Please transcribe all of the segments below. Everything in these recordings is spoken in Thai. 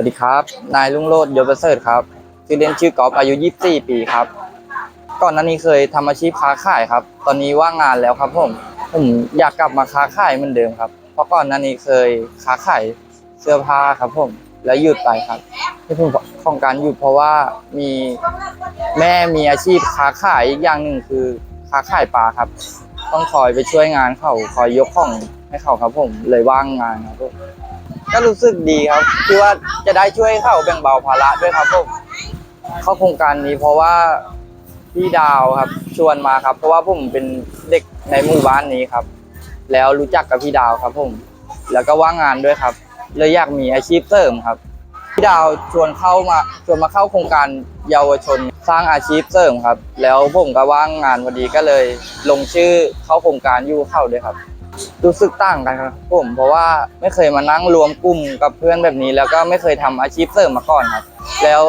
วัสดีครับ นายลุงโรดยศประเสริฐครับชื่อเล่นชื่อกอล์ฟอายุ 24 ปีครับ ก่อนหน้านี้เคยทำอาชีพค้าขายครับ ตอนนี้ว่างงานแล้วครับผมผมอยากกลับมาค้าขายเหมือนเดิมครับ เพราะก่อนหน้านี้เคยค้าขายเสื้อผ้าครับผม แล้วหยุดไปครับที่ผมของการหยุดเพราะว่ามีแม่มีอาชีพค้าขายอีกอย่างหนึ่งคือค้าขายปลาครับ ต้องคอยไปช่วยงานเขาคอยยกของให้เขาครับผมเลยว่างงานครับผม ก็รู้สึกดีครับที่ว่าจะได้ช่วยเขาแบ่งเบาภาระด้วยครับผมเข้าโครงการนี้เพราะว่าพี่ดาวครับชวนมาครับ เพราะว่าผมเป็นเด็กในหมู่บ้านนี้ครับ แล้วรู้จักกับพี่ดาวครับผม แล้วก็ว่างงานด้วยครับเลยอยากมีอาชีพเสริมครับ พี่ดาวชวนเข้ามาชวนมาเข้าโครงการเยาวชนสร้างอาชีพเสริมครับ แล้วผมก็ว่างงานพอดีก็เลย ลงชื่อเข้าโครงการยู่เข้าด้วยครับ รู้สึกต่างกันครับผมเพราะว่าไม่เคยมานั่งรวมกลุ่มกับเพื่อนแบบนี้ แล้วก็ไม่เคยทำอาชีพเสริมมาก่อนครับ แล้ว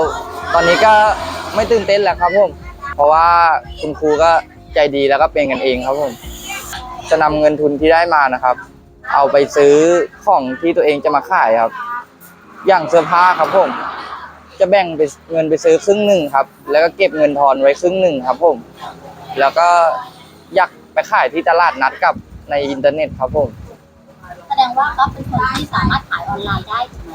ตอนนี้ก็ไม่ตื่นเต้นแล้วครับผมเพราะว่าคุณครูก็ใจดีแล้วก็เป็นกันเองครับผมจะนำเงินทุนที่ได้มานะครับ เอาไปซื้อของที่ตัวเองจะมาขายครับ อย่างเสื้อผ้าครับผม จะแบ่งไปเงินไปซื้อครึ่งหนึ่งครับ แล้วก็เก็บเงินทอนไว้ครึ่งหนึ่งครับผม แล้วก็อยากไปขายที่ตลาดนัดกับในอินเทอร์เน็ตครับผม แสดงว่าก็เป็นคนที่สามารถขายออนไลน์ได้ถูกไหม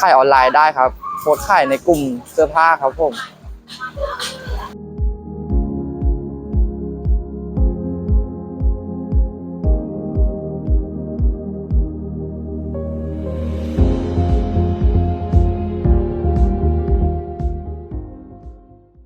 ขายออนไลน์ได้ครับโพสต์ขายในกลุ่มเสื้อผ้าครับผม